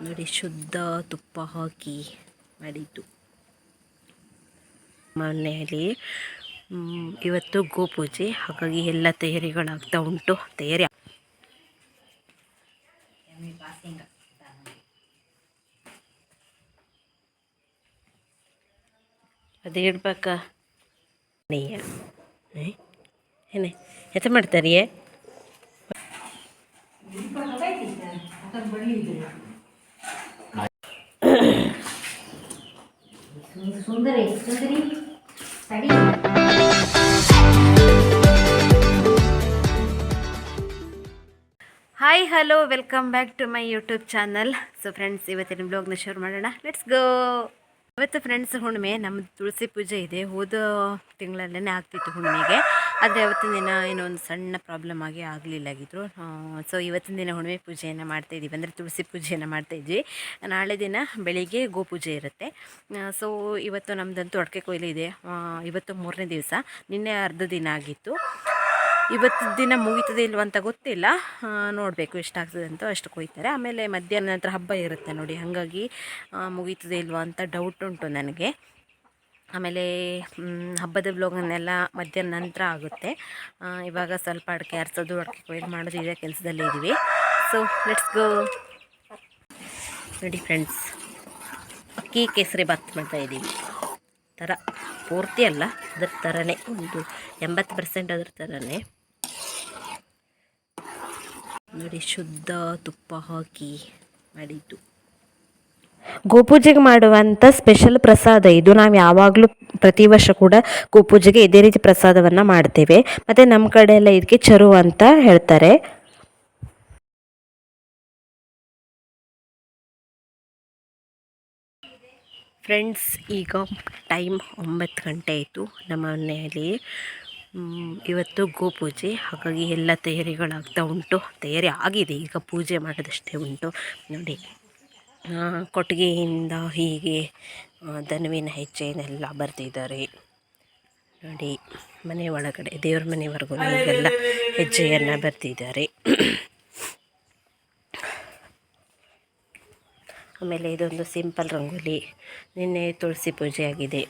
ನೋಡಿ, ಶುದ್ಧ ತುಪ್ಪ ಹಾಕಿ ಮಾಡಿದ್ದು. ಮನೆಯಲ್ಲಿ ಇವತ್ತು ಗೋಪೂಜೆ. ಹಾಗಾಗಿ ಎಲ್ಲ ತಯಾರಿಗಳಾಗ್ತಾ ಉಂಟು. ತಯಾರಿ ಅದು ಏ? ಏನೇ ಎಂತ ಮಾಡ್ತಾರಿಯೇ ಸುಂದರಿ ಸುಂದರಿ ತಡಿ. Hi hello welcome back to my YouTube channel so friends ಇವತ್ತಿನ ಬ್ಲಾಗ್ನ ಶುರು ಮಾಡೋಣ. ಲೆಟ್ಸ್ ಗೋ ಇವತ್ತು ಫ್ರೆಂಡ್ಸ್ ಹುಣ್ಣಿಮೆ ನಮ್ಮ ತುಳಸಿ ಪೂಜೆ ಇದೆ. ಹೋದ ತಿಂಗಳಲ್ಲೇ ಆಗ್ತಿತ್ತು ಹುಣ್ಣಿಮೆಗೆ. ಆದರೆ ಅವತ್ತಿನ ದಿನ ಏನೋ ಒಂದು ಸಣ್ಣ ಪ್ರಾಬ್ಲಮ್ ಆಗಿ ಆಗಲಿಲ್ಲಾಗಿದ್ರು ಸೊ ಇವತ್ತಿನ ದಿನ ಹುಣ್ಣಿಮೆ ಪೂಜೆಯನ್ನು ಮಾಡ್ತಾಯಿದ್ದೀವಿ ಅಂದರೆ ತುಳಸಿ ಪೂಜೆಯನ್ನು ಮಾಡ್ತಾಯಿದ್ವಿ ನಾಳೆ ದಿನ ಬೆಳಿಗ್ಗೆ ಗೋಪೂಜೆ ಇರುತ್ತೆ. ಸೊ ಇವತ್ತು ನಮ್ಮದಂತೂ ಅಡಿಕೆ ಕೊಯ್ಲು ಇದೆ. ಇವತ್ತು ಮೂರನೇ ದಿವಸ. ನಿನ್ನೆ ಅರ್ಧ ದಿನ ಆಗಿತ್ತು. ಇವತ್ತು ದಿನ ಮುಗೀತದೆ ಇಲ್ವ ಅಂತ ಗೊತ್ತಿಲ್ಲ. ನೋಡಬೇಕು ಎಷ್ಟಾಗ್ತದೆ ಅಂತ ಅಷ್ಟು ಕೊಯ್ತಾರೆ. ಆಮೇಲೆ ಮಧ್ಯಾಹ್ನ ನಂತರ ಹಬ್ಬ ಇರುತ್ತೆ ನೋಡಿ. ಹಾಗಾಗಿ ಮುಗೀತದೆ ಇಲ್ವಾ ಅಂತ ಡೌಟ್ ಉಂಟು ನನಗೆ. ಆಮೇಲೆ ಹಬ್ಬದ ಬ್ಲಾಗನ್ನೆಲ್ಲ ಮಧ್ಯಾಹ್ನ ನಂತರ ಆಗುತ್ತೆ. ಇವಾಗ ಸ್ವಲ್ಪ ಅಡಿಕೆ ಆರಿಸೋದು ಅಡಿಕೆ ಕೊಯ್ಲು ಮಾಡೋದು ಇದೇ ಕೆಲಸದಲ್ಲಿ ಇದ್ದೀವಿ ಸೊ ಲೆಟ್ಸ್ ಗೋ ನೋಡಿ ಫ್ರೆಂಡ್ಸ್ ಅಕ್ಕಿ ಕೇಸರಿ ಬಾತ್ ಮಾಡ್ತಾ ಇದ್ದೀವಿ ಥರ ಪೂರ್ತಿ ಅಲ್ಲ, ಅದ್ರ ಥರನೇ ಒಂದು ಎಂಬತ್ತು ಪರ್ಸೆಂಟ್ ಅದ್ರ ಥರನೇ ನೋಡಿ, ಶುದ್ಧ ತುಪ್ಪ ಹಾಕಿ ಮಾಡಿದ್ದು. ಗೋಪೂಜೆಗೆ ಮಾಡುವಂಥ ಸ್ಪೆಷಲ್ ಪ್ರಸಾದ ಇದು. ನಾವು ಯಾವಾಗಲೂ ಪ್ರತಿ ವರ್ಷ ಕೂಡ ಗೋಪೂಜೆಗೆ ಇದೇ ರೀತಿ ಪ್ರಸಾದವನ್ನು ಮಾಡ್ತೇವೆ. ಮತ್ತು ನಮ್ಮ ಕಡೆ ಎಲ್ಲ ಇದಕ್ಕೆ ಚರು ಅಂತ ಹೇಳ್ತಾರೆ. ಫ್ರೆಂಡ್ಸ್ ಈಗ ಟೈಮ್ ಒಂಬತ್ತು ಗಂಟೆ ಆಯಿತು ನಮ್ಮ ಮನೆಯಲ್ಲಿ. ಇವತ್ತು ಗೋಪೂಜೆ. ಹಾಗಾಗಿ ಎಲ್ಲ ತಯಾರಿಗಳಾಗ್ತಾ ಉಂಟು. ತಯಾರಿ ಆಗಿದೆ. ಈಗ ಪೂಜೆ ಮಾಡೋದಷ್ಟೇ ಉಂಟು. ನೋಡಿ. ಕೊಟ್ಟಿಗೆಯಿಂದ ಹೀಗೆ ದನವಿನ ಹೆಜ್ಜೆನೆಲ್ಲ ಬರೆದಿದ್ದಾರೆ. ನೋಡಿ, ಮನೆ ಒಳಗಡೆ, ದೇವ್ರ ಮನೆವರೆಗೂ ಹೀಗೆಲ್ಲ ಹೆಜ್ಜೆಯನ್ನು ಬರ್ತಿದ್ದಾರೆ ಆಮೇಲೆ ಇದೊಂದು ಸಿಂಪಲ್ ರಂಗೋಲಿ. ನಿನ್ನೆ ತುಳಸಿ ಪೂಜೆ ಆಗಿದೆ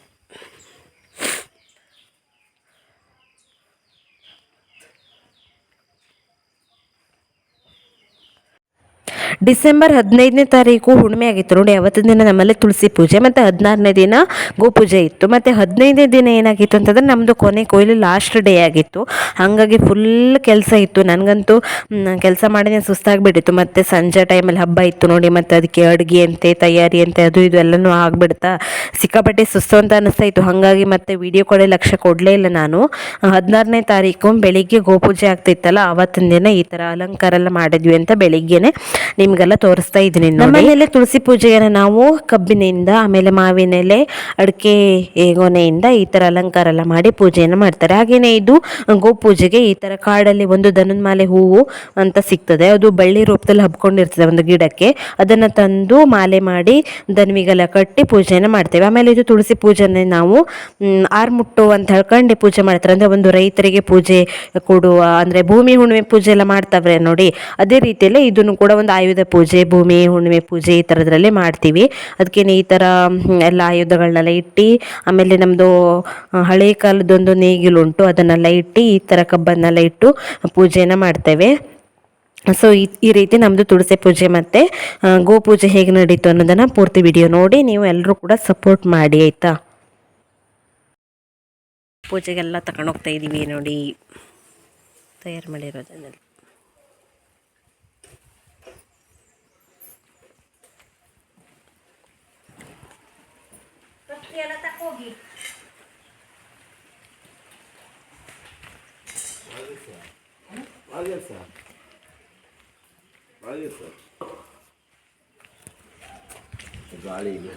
ಡಿಸೆಂಬರ್ ಹದಿನೈದನೇ ತಾರೀಕು ಹುಣ್ಣಿಮೆ ಆಗಿತ್ತು ನೋಡಿ, ಅವತ್ತಿನ ದಿನ ನಮ್ಮಲ್ಲಿ ತುಳಸಿ ಪೂಜೆ ಮತ್ತು ಹದಿನಾರನೇ ದಿನ ಗೋಪೂಜೆ ಇತ್ತು. ಮತ್ತು ಹದಿನೈದನೇ ದಿನ ಏನಾಗಿತ್ತು ಅಂತಂದರೆ ನಮ್ಮದು ಕೊನೆ ಕೊಯ್ಲು ಲಾಸ್ಟ್ ಡೇ ಆಗಿತ್ತು. ಹಾಗಾಗಿ ಫುಲ್ ಕೆಲಸ ಇತ್ತು. ನನಗಂತೂ ಕೆಲಸ ಮಾಡಿನೇ ಸುಸ್ತಾಗಿಬಿಟ್ಟಿತ್ತು. ಮತ್ತು ಸಂಜೆ ಟೈಮಲ್ಲಿ ಹಬ್ಬ ಇತ್ತು ನೋಡಿ, ಮತ್ತು ಅದಕ್ಕೆ ಅಡುಗೆ ಅಂತೆ, ತಯಾರಿ ಅಂತೆ, ಅದು ಇದು ಎಲ್ಲನೂ ಆಗಿಬಿಡ್ತಾ ಸಿಕ್ಕಾಪಟ್ಟೆ ಸುಸ್ತು ಅಂತ ಅನ್ನಿಸ್ತಾ ಇತ್ತು. ಹಾಗಾಗಿ ಮತ್ತೆ ವಿಡಿಯೋ ಕಡೆ ಲಕ್ಷ್ಯ ಕೊಡಲೇ ಇಲ್ಲ ನಾನು. ಹದಿನಾರನೇ ತಾರೀಕು ಬೆಳಿಗ್ಗೆ ಗೋಪೂಜೆ ಆಗ್ತಿತ್ತಲ್ಲ ಆವತ್ತಿನ ದಿನ ಈ ಥರ ಅಲಂಕಾರ ಎಲ್ಲ ಮಾಡಿದ್ವಿ ಅಂತ ಬೆಳಿಗ್ಗೆನೆ. ನಿಮಗೆಲ್ಲ ತೋರಿಸ್ತಾ ಇದ್ದೀನಿ ಮನೆಯಲ್ಲಿ ತುಳಸಿ ಪೂಜೆಯನ್ನು ನಾವು ಕಬ್ಬಿನಿಂದ ಆಮೇಲೆ ಮಾವಿನ ಎಲೆ ಅಡಿಕೆ ಗೊನೆಯಿಂದ ಈ ಥರ ಅಲಂಕಾರ ಎಲ್ಲ ಮಾಡಿ ಪೂಜೆಯನ್ನು ಮಾಡ್ತಾರೆ. ಹಾಗೆಯೇ ಇದು ಗೋಪೂಜೆಗೆ ಈ ಥರ ಕಾಡಲ್ಲಿ ಒಂದು ದನದ ಮಾಲೆ ಹೂವು ಅಂತ ಸಿಗ್ತದೆ. ಅದು ಬಳ್ಳಿ ರೂಪದಲ್ಲಿ ಹಬ್ಕೊಂಡಿರ್ತದೆ ಒಂದು ಗಿಡಕ್ಕೆ. ಅದನ್ನು ತಂದು ಮಾಲೆ ಮಾಡಿ ದನ್ವಿಗೆಲ್ಲ ಕಟ್ಟಿ ಪೂಜೆಯನ್ನು ಮಾಡ್ತೇವೆ. ಆಮೇಲೆ ಇದು ತುಳಸಿ ಪೂಜೆನೇ ನಾವು ಆರ್ಮುಟ್ಟು ಅಂತ ಹೇಳ್ಕೊಂಡು ಪೂಜೆ ಮಾಡ್ತಾರೆ. ಅಂದರೆ ಒಂದು ರೈತರಿಗೆ ಪೂಜೆ ಕೊಡುವ ಅಂದರೆ ಭೂಮಿ ಹುಣ್ಣಿಮೆ ಪೂಜೆ ಎಲ್ಲ ಮಾಡ್ತಾವ್ರೆ ನೋಡಿ. ಅದೇ ರೀತಿಯಲ್ಲೇ ಇದನ್ನು ಕೂಡ ಒಂದು ಆಯುಧ ಪೂಜೆ, ಭೂಮಿ, ಹುಣ್ಣಿಮೆ ಪೂಜೆ ಈ ಥರದ್ರಲ್ಲೇ ಮಾಡ್ತೀವಿ. ಅದಕ್ಕೇನೆ ಈ ಥರ ಎಲ್ಲ ಆಯುಧಗಳನ್ನೆಲ್ಲ ಇಟ್ಟು, ಆಮೇಲೆ ನಮ್ಮದು ಹಳೆ ಕಾಲದೊಂದು ನೇಗಿಲುಂಟು, ಅದನ್ನೆಲ್ಲ ಇಟ್ಟು ಈ ಥರ ಕಬ್ಬನ್ನೆಲ್ಲ ಇಟ್ಟು ಪೂಜೆಯನ್ನು ಮಾಡ್ತೇವೆ. ಸೊ, ಈ ಈ ರೀತಿ ನಮ್ಮದು ತುಳಸಿ ಪೂಜೆ ಮತ್ತು ಗೋಪೂಜೆ ಹೇಗೆ ನಡೀತು ಅನ್ನೋದನ್ನು ಪೂರ್ತಿ ವಿಡಿಯೋ ನೋಡಿ, ನೀವು ಎಲ್ಲರೂ ಕೂಡ ಸಪೋರ್ಟ್ ಮಾಡಿ, ಆಯಿತಾ? ಪೂಜೆಗೆಲ್ಲ ತಗೊಂಡೋಗ್ತಾ ಇದ್ದೀವಿ ನೋಡಿ. ತಯಾರು ಮಾಡಿರೋದನ್ನೆಲ್ಲ. ಆಗಿದೆ ಸರ್ ಆಗಿದೆ ಸರ್ ಗಾಳಿ ಇದೆ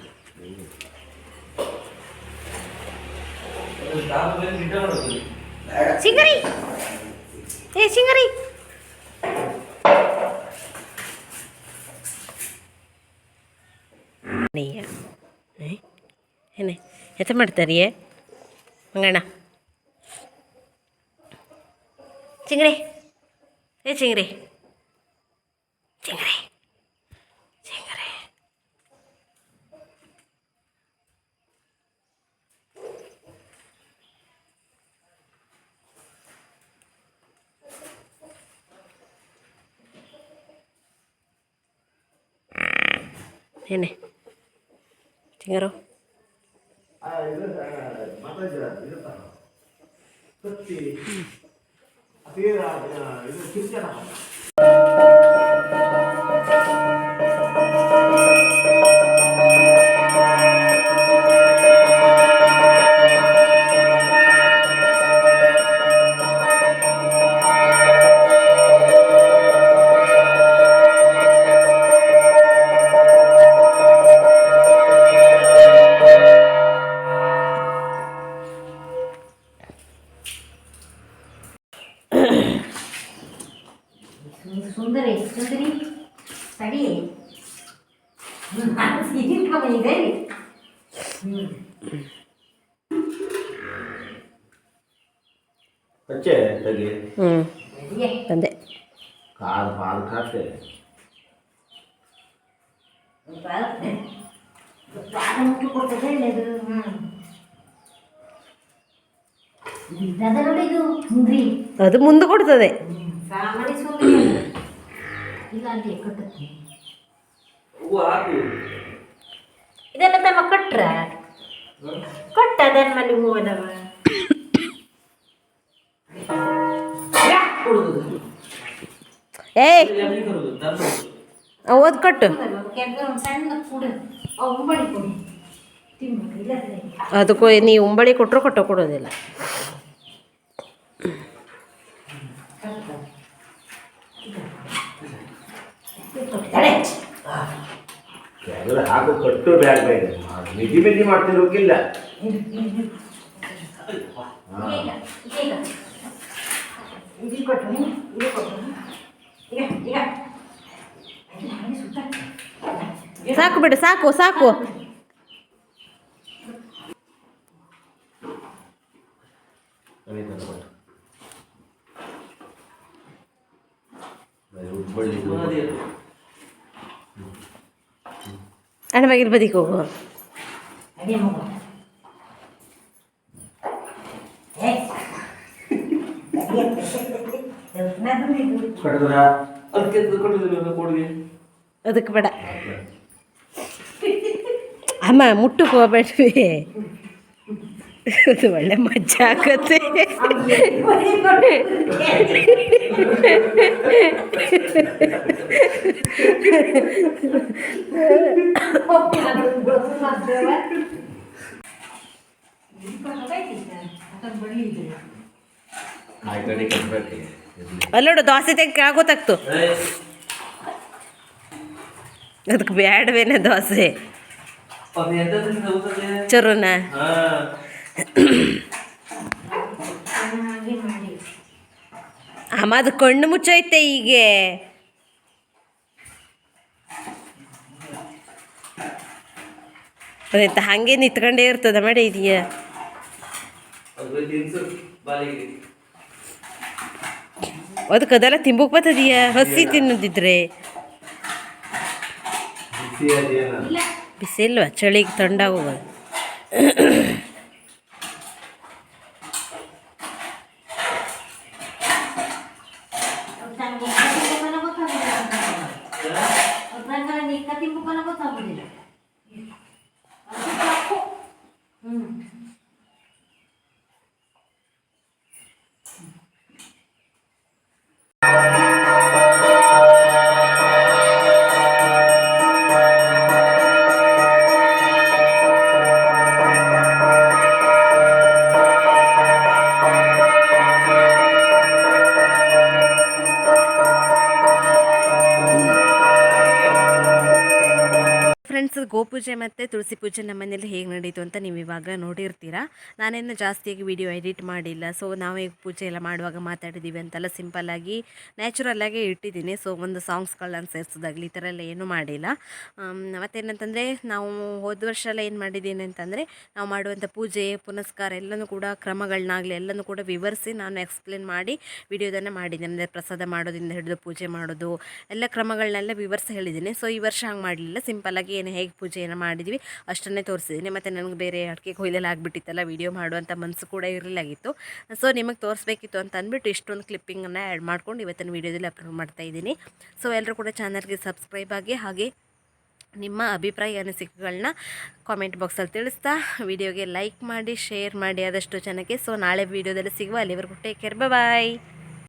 ಸಿಂಗರಿ ಏ ಸಿಂಗರಿ ನೀಯ ಎತ್ತ ಮಾಡ್ತಾರೆ ಮಂಗಣ್ಣ ಚಿಂಗ್ರೆ ಏ ಚಿಂಗ್ರೆ ಚಿಂಗ್ರೆ ಚಿಂಗ್ರೆ ಏನೇ ಚಿಂಗರು ಇದು ಮತ್ತೆ ಇದು ಕತ್ತಿ ಅದೇ ಇದು ಕಿರ್ಚನ ಸುಂದರಿ ಸುಂದರಿ? ತಡಿ. ಇದೆ ಹ್ಞೂ ಹಚ್ಚೆ ತೆಗಿ ಹ್ಞೂ ತಂದೆ. ಕಾಲು ಸುಂದ್ರಿ ಅದು ಮುಂದೆ ಕೊಡ್ತದೆ. ಸಾಮಾನ್ಯ ಸುಂದ್ರಿ ಇಲ್ಲ ಅಲ್ಲಿ ಕಟ್ಟುತ್ತೆ ಇದೆಲ್ಲ ತಮ್ಮ ಕಟ್ರ? ಕೊಟ್ಟ ಅದನ್ನ ಮನೆ ಹೂವದವ ಏಯ್ ಓದ್ ಕಟ್ಟು. ಅದಕ್ಕೂ ನೀ ಉಂಬಳಿ ಕೊಟ್ಟರು ಕೊಟ್ಟು ಕೊಡೋದಿಲ್ಲ ತಡೆ ಕೆಳಗಡೆ ಹಾಕು ಕಟ್ಟು ಬ್ಯಾಗ್ ಬೇಗ ಮಿತಿ ಮಿತಿ ಮಾಡ್ತಿರೋಕ್ಕಿಲ್ಲ ಹಾ. ಈಗ ಈಗ ಇದು ಕೊಟ್ಟು ಹಾಕು ಕಟ್ಟು ಈಗ ಈಗ ಇಲ್ಲ, ಮಿಜಿ ಸುತ್ತ ಸಾಕು ಬಿಡು ಸಾಕು ಸಾಕು. ನನಗೆ ತಂದು ಕೊಡು. ಬರೀ ಉಬ್ಬಳ್ಳಿ ಇದು. ಅಣ್ಣ ಬಾಗಿಲು ಬದಿಗೆ ಹೋಗು ಅದೇ ಮಗು ಏ ನಾನು ಇದು ಕಟ್ಟಿದ್ರಾ? ಅದಕ್ಕೆ ಬೇಡ ಅಮ್ಮ ಮುಟ್ಟಕ್ಕೆ ಹೋಗ್ಬೇಡ್ರಿ ಅದು ಒಳ್ಳೆ ಮಜ್ಜಾ ಆಗತ್ತೆ ಕಾಯಿ ಕಡಿ ಕಟ್ಬೇಕು. ಇರ್ಲಿ. ಅಲ್ಲೋಡು ದೋಸೆ ತೆಗೆ ಆಗೋತಾಗ್ತು ಅದಕ್ಕೆ ಬ್ಯಾಡವೇನೆ ದೋಸೆ ಚರುನ ಹಾಗೆ ಮಾಡಿ ಅಮ್ಮ ಅದು ಕಣ್ಣು ಮುಚ್ಚೈತೆ ಈಗ ಹಂಗೆ ಹಾಗೆ ನಿಂತ್ಕೊಂಡೇ ಇರ್ತದ ಮಾಡಿ ಇದೀಯ. ಅದಕ್ಕೆ ಅದೆಲ್ಲ ತಿಂಬಕ್ ಬರ್ತದೀಯ? ಹಸಿ ತಿನ್ನೋದಿದ್ರೆ. ಬಿಸಿ ಚಳಿಗೆ ಇಲ್ವಾ? ಚಳಿಗೆ ಥಂಡಾಗೋಗೋದು ಫ್ರೆಂಡ್ಸ್ ಗೋಪೂಜೆ ಮತ್ತು ತುಳಸಿ ಪೂಜೆ ನಮ್ಮ ಮನೇಲಿ ಹೇಗೆ ನಡೀತು ಅಂತ ನೀವು ಇವಾಗ ನೋಡಿರ್ತೀರಾ? ನಾನೇನು ಜಾಸ್ತಿಯಾಗಿ ವಿಡಿಯೋ ಎಡಿಟ್ ಮಾಡಿಲ್ಲ. ಸೊ ನಾವು ಪೂಜೆ ಎಲ್ಲ ಮಾಡುವಾಗ ಮಾತಾಡಿದ್ದೀವಿ ಅಂತೆಲ್ಲ ಸಿಂಪಲ್ಲಾಗಿ ನ್ಯಾಚುರಲ್ಲಾಗಿ ಇಟ್ಟಿದ್ದೀನಿ. ಸೊ ಒಂದು ಸಾಂಗ್ಸ್ಗಳನ್ನ ಸೇರಿಸೋದಾಗಲಿ ಈ ಥರ ಎಲ್ಲ ಏನೂ ಮಾಡಿಲ್ಲ. ಮತ್ತೇನಂತಂದರೆ ನಾವು ಹೋದ ವರ್ಷ ಎಲ್ಲ ಏನು ಮಾಡಿದ್ದೀನಿ ಅಂತಂದರೆ ನಾವು ಮಾಡುವಂಥ ಪೂಜೆ, ಪುನಸ್ಕಾರ ಎಲ್ಲನೂ ಕೂಡ ಕ್ರಮಗಳನ್ನಾಗಲಿ ಎಲ್ಲನೂ ಕೂಡ ವಿವರಿಸಿ ನಾನು ಎಕ್ಸ್ಪ್ಲೇನ್ ಮಾಡಿ ವಿಡಿಯೋದನ್ನು ಮಾಡಿದ್ದೀನಿ. ಅಂದರೆ ಪ್ರಸಾದ ಮಾಡೋದಿಂದ ಹಿಡಿದು ಪೂಜೆ ಮಾಡೋದು, ಎಲ್ಲ ಕ್ರಮಗಳನ್ನೆಲ್ಲ ವಿವರಿಸಿ ಹೇಳಿದ್ದೀನಿ. ಸೊ ಈ ವರ್ಷ ಹಂಗೆ ಮಾಡಲಿಲ್ಲ. ಸಿಂಪಲ್ಲಾಗಿ ಏನು ಹೇಗೆ ಪೂಜೆಯನ್ನು ಮಾಡಿದ್ವಿ. ಅಷ್ಟನ್ನೇ ತೋರಿಸಿದ್ದೀನಿ ಮತ್ತು ನನಗೆ ಬೇರೆ ಅಡಿಕೆ ಕೊಯ್ಲೆಲ್ಲ ಆಗಿಬಿಟ್ಟಿತ್ತಲ್ಲ ವೀಡಿಯೋ ಮಾಡುವಂಥ ಮನಸ್ಸು ಕೂಡ ಇರಲಾಗಿತ್ತು ಸೊ ನಿಮಗೆ ತೋರಿಸ್ಬೇಕಿತ್ತು ಅಂತ ಅಂದ್ಬಿಟ್ಟು ಇಷ್ಟೊಂದು ಕ್ಲಿಪ್ಪಿಂಗನ್ನು ಆ್ಯಡ್ ಮಾಡ್ಕೊಂಡು ಇವತ್ತಿನ ವೀಡಿಯೋದಲ್ಲಿ ಅಪ್ಲೋಡ್ ಮಾಡ್ತಾ ಇದ್ದೀನಿ. ಸೊ ಎಲ್ಲರೂ ಕೂಡ ಚಾನಲ್ಗೆ ಸಬ್ಸ್ಕ್ರೈಬ್ ಆಗಿ ಹಾಗೆ ನಿಮ್ಮ ಅಭಿಪ್ರಾಯ ಅನಿಸಿಕೆಗಳನ್ನ ಕಾಮೆಂಟ್ ಬಾಕ್ಸಲ್ಲಿ ತಿಳಿಸ್ತಾ ವಿಡಿಯೋಗೆ ಲೈಕ್ ಮಾಡಿ ಶೇರ್ ಮಾಡಿ ಆದಷ್ಟು ಜನಕ್ಕೆ. ಸೊ ನಾಳೆ ವೀಡಿಯೋದಲ್ಲಿ ಸಿಗುವ ಅಲ್ಲಿವರೆಗೂ ಟೇಕ್ ಕೇರ್ ಬಾಯ್